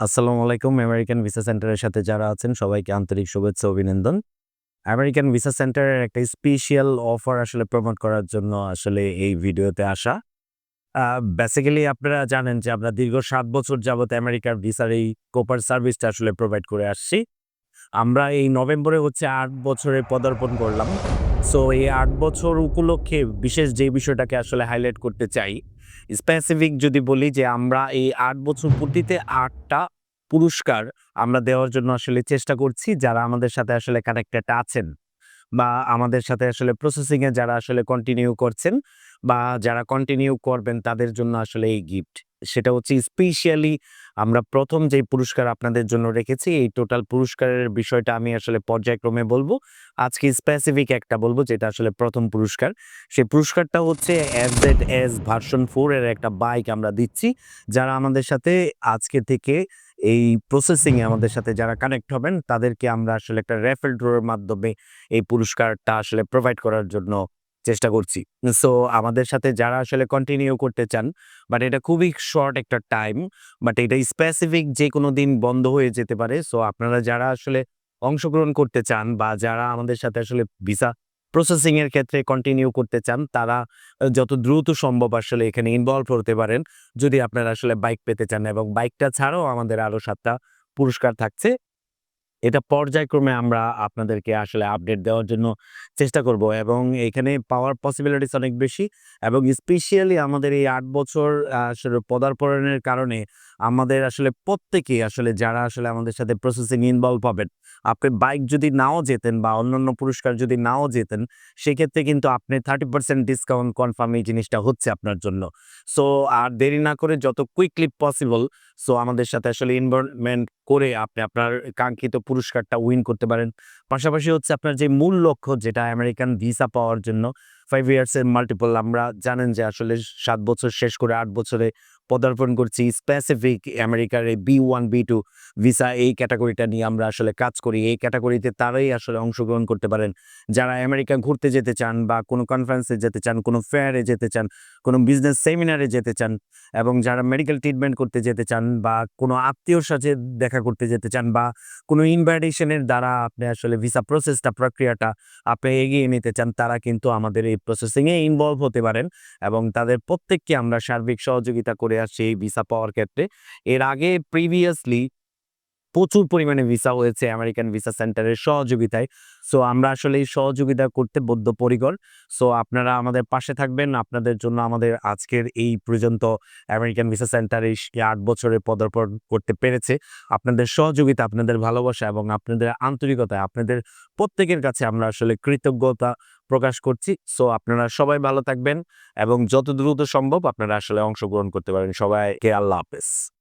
আসসালামু আলাইকুম American visa সেন্টারের সাথে যারা আছেন, সবাইকে আন্তরিক শুভেচ্ছা অভিনন্দন। আমেরিকান ভিসা সেন্টারের একটা স্পেশিয়াল অফার আসলে প্রমোট করার জন্য আসলে এই ভিডিওতে আসা। বেসিক্যালি আপনারা জানেন যে আমরা দীর্ঘ সাত বছর যাবত আমেরিকার ভিসার এই কোপার সার্ভিসটা আসলে প্রোভাইড করে আসছি। আমরা এই নভেম্বরে হচ্ছে আট বছরে পদার্পণ করলাম। সো এই আট বছর উপলক্ষে বিশেষ যে বিষয়টাকে আসলে হাইলাইট করতে চাই স্পেসিফিক যদি বলি যে আমরা এই আট বছর পূর্তিতে আটটা পুরস্কার আমরা দেওয়ার জন্য আসলে চেষ্টা করছি, যারা আমাদের সাথে আসলে কানেক্টেড আছেন বা আমাদের সাথে আসলে প্রসেসিংয়ে যারা আসলে কন্টিনিউ করছেন বা যারা কন্টিনিউ করবেন তাদের জন্য আসলে এই গিফট সেটা হচ্ছে স্পেশালি আমরা প্রথম যে পুরস্কার আপনাদের জন্য রেখেছি, এই টোটাল পুরস্কারের বিষয়টা আমি আসলে পর্যায়ক্রমে বলব। আজকে স্পেসিফিক একটা বলব যেটা আসলে প্রথম পুরস্কার। সেই পুরস্কারটা হচ্ছে F Z S version four এর একটা বাইক আমরা দিচ্ছি, যারা আমাদের সাথে আজকে থেকে এই প্রসেসিংয়ে আমাদের সাথে যারা কানেক্ট হবেন, তাদেরকে আমরা আসলে একটা রেফেল ড্রোর মাধ্যমে এই পুরস্কারটা আসলে প্রোভাইড করার জন্য চেষ্টা করছি। সো আমাদের সাথে যারা আসলে কন্টিনিউ করতে চান বাট এটা খুবই শর্ট একটা টাইম বাট এটা স্পেসিফিক যে কোনো দিন বন্ধ হয়ে যেতে পারে। সো আপনারা যারা আসলে অংশগ্রহণ করতে চান বা যারা আমাদের সাথে আসলে ভিসা প্রসেসিং এর ক্ষেত্রে কন্টিনিউ করতে চান, তারা যত দ্রুত সম্ভব আসলে এখানে ইনভলভ হতে পারেন। যদি আপনারা আসলে বাইক পেতে চান এবং বাইকটা ছাড়াও আমাদের আরও সাতটা পুরস্কার থাকছে এটা পর্যায়ক্রমে আমরা আপনাদেরকে আসলে আপডেট দেওয়ার জন্য চেষ্টা করব এবং এখানে পাওয়ার পসিবিলিটিস অনেক বেশি এবং স্পেশালি আমাদের এই আট বছর আসলে পদার্পণের কারণে আমাদের আসলে প্রত্যেকেই আসলে যারা আসলে আমাদের সাথে প্রসেসিং ইনভলভ হবেন আপনি বাইক যদি নাও যেতেন বা অন্যান্য পুরস্কার যদি নাও যেতেন, সেক্ষেত্রে কিন্তু আপনি থার্টি পার্সেন্ট ডিসকাউন্ট কনফার্ম এই জিনিসটা হচ্ছে আপনার জন্য। সো আর দেরি না করে যত কুইকলি পসিবল সো আমাদের সাথে আসলে ইনভলভমেন্ট করে আপনি আপনার কাঙ্ক্ষিত পুরস্কারটা উইন করতে পারেন। পাশাপাশি হচ্ছে আপনার যে মূল লক্ষ্য যেটা আমেরিকান ভিসা পাওয়ার জন্য ফাইভ ইয়ার্সের মাল্টিপল আমরা জানেন যে আসলে সাত বছর শেষ করে আট বছরে পদার্পণ করছি। স্পেসিফিক আমেরিকার এই B one B two visa এই ক্যাটাগরিটা নিয়ে আমরা আসলে কাজ করি। এই ক্যাটাগরিতে তারাই আসলে অংশগ্রহণ করতে পারেন। যারা আমেরিকা ঘুরতে যেতে চান বা কোনো কনফারেন্সে যেতে চান, কোনো ফেয়ারে যেতে চান, কোনো বিজনেস সেমিনারে যেতে চান এবং যারা মেডিকেল ট্রিটমেন্ট করতে যেতে চান বা কোনো আত্মীয়র সাথে দেখা করতে যেতে চান বা কোনো ইনভাইটেশনের দ্বারা আপনি আসলে ভিসা প্রসেসটা প্রক্রিয়াটা আপনি এগিয়ে নিতে চান, তারা কিন্তু আমাদের এই প্রসেসিংয়ে ইনভলভ হতে পারেন এবং তাদের প্রত্যেককে আমরা সার্বিক সহযোগিতা করে আসছি এই ভিসা পাওয়ার ক্ষেত্রে। এর আগে প্রিভিয়াসলি প্রচুর পরিমাণে ভিসা হয়েছে আমেরিকান ভিসা সেন্টারের সহযোগিতায়। সো আমরা আসলে এই সহযোগিতা করতে বদ্ধপরিকর। সো আপনারা আমাদের পাশে থাকবেন। আপনাদের জন্য আমাদের আজকের এই পর্যন্ত আমেরিকান ভিসা সেন্টার এই আট বছরে পদার্পণ করতে পেরেছে। আপনাদের সহযোগিতা, আপনাদের ভালোবাসা এবং আপনাদের আন্তরিকতা, আপনাদের প্রত্যেকের কাছে আমরা আসলে কৃতজ্ঞতা প্রকাশ করছি। সো আপনারা সবাই ভালো থাকবেন এবং যত দ্রুত সম্ভব আপনারা আসলে অংশগ্রহণ করতে পারেন। সবাইকে আল্লাহ হাফেজ।